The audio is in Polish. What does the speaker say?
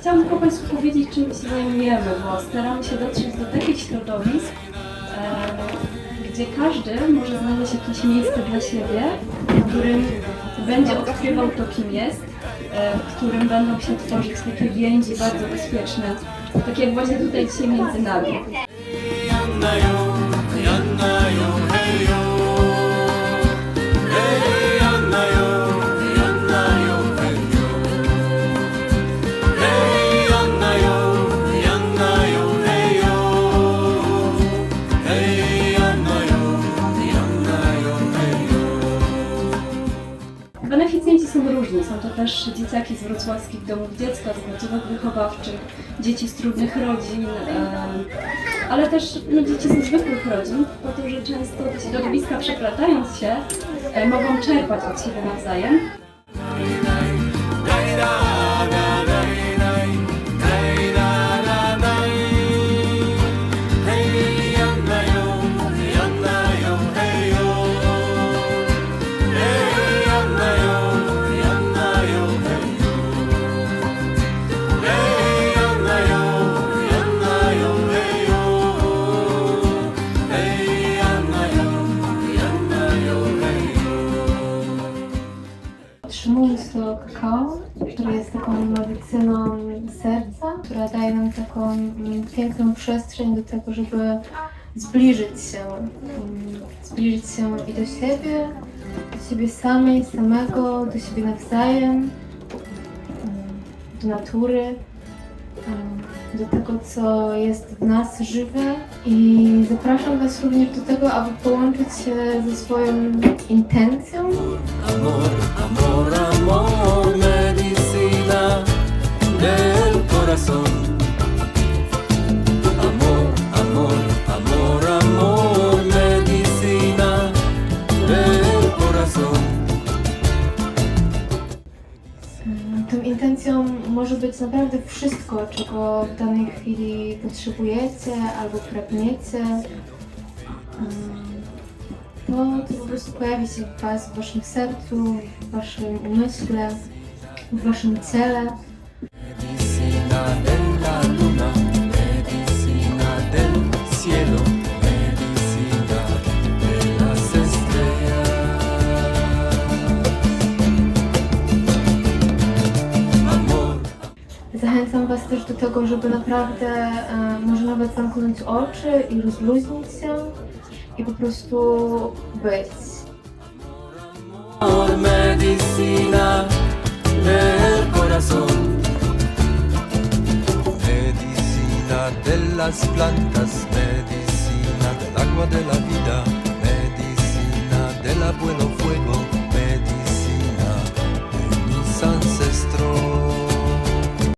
Chciałam tylko Państwu powiedzieć, czym się zajmujemy, bo staramy się dotrzeć do takich środowisk, e, gdzie każdy może znaleźć jakieś miejsce dla siebie, w którym będzie odkrywał to, kim jest, e, w którym będą się tworzyć takie więzi bardzo bezpieczne, tak jak właśnie tutaj dzisiaj między nami. Są różni. Są to też dzieciaki z wrocławskich domów dziecka, z placówek wychowawczych, dzieci z trudnych rodzin, ale też no, dzieci z zwykłych rodzin, po to, że często te środowiska przeplatając się, e, mogą czerpać od siebie nawzajem. To kakao, które jest taką medycyną serca, która daje nam taką piękną przestrzeń do tego, żeby zbliżyć się, mm, zbliżyć się i do siebie, do siebie samej, samego, do siebie nawzajem, mm, do natury, mm, do tego, co jest w nas żywe. I zapraszam Was również do tego, aby połączyć się ze swoją intencją, amor, corazón. Amor, amor, amor, amor, corazón. Tą intencją może być naprawdę wszystko, czego w danej chwili potrzebujecie albo pragniecie. Mm, To, to po prostu pojawi się w Was, w Waszym sercu, w Waszym umyśle, w Waszym ciele. Zachęcam Was też do tego, żeby naprawdę e, może nawet zamknąć oczy i rozluźnić się i po prostu być. Medicina las plantas, medicina del agua de la vida, medicina del abuelo fuego.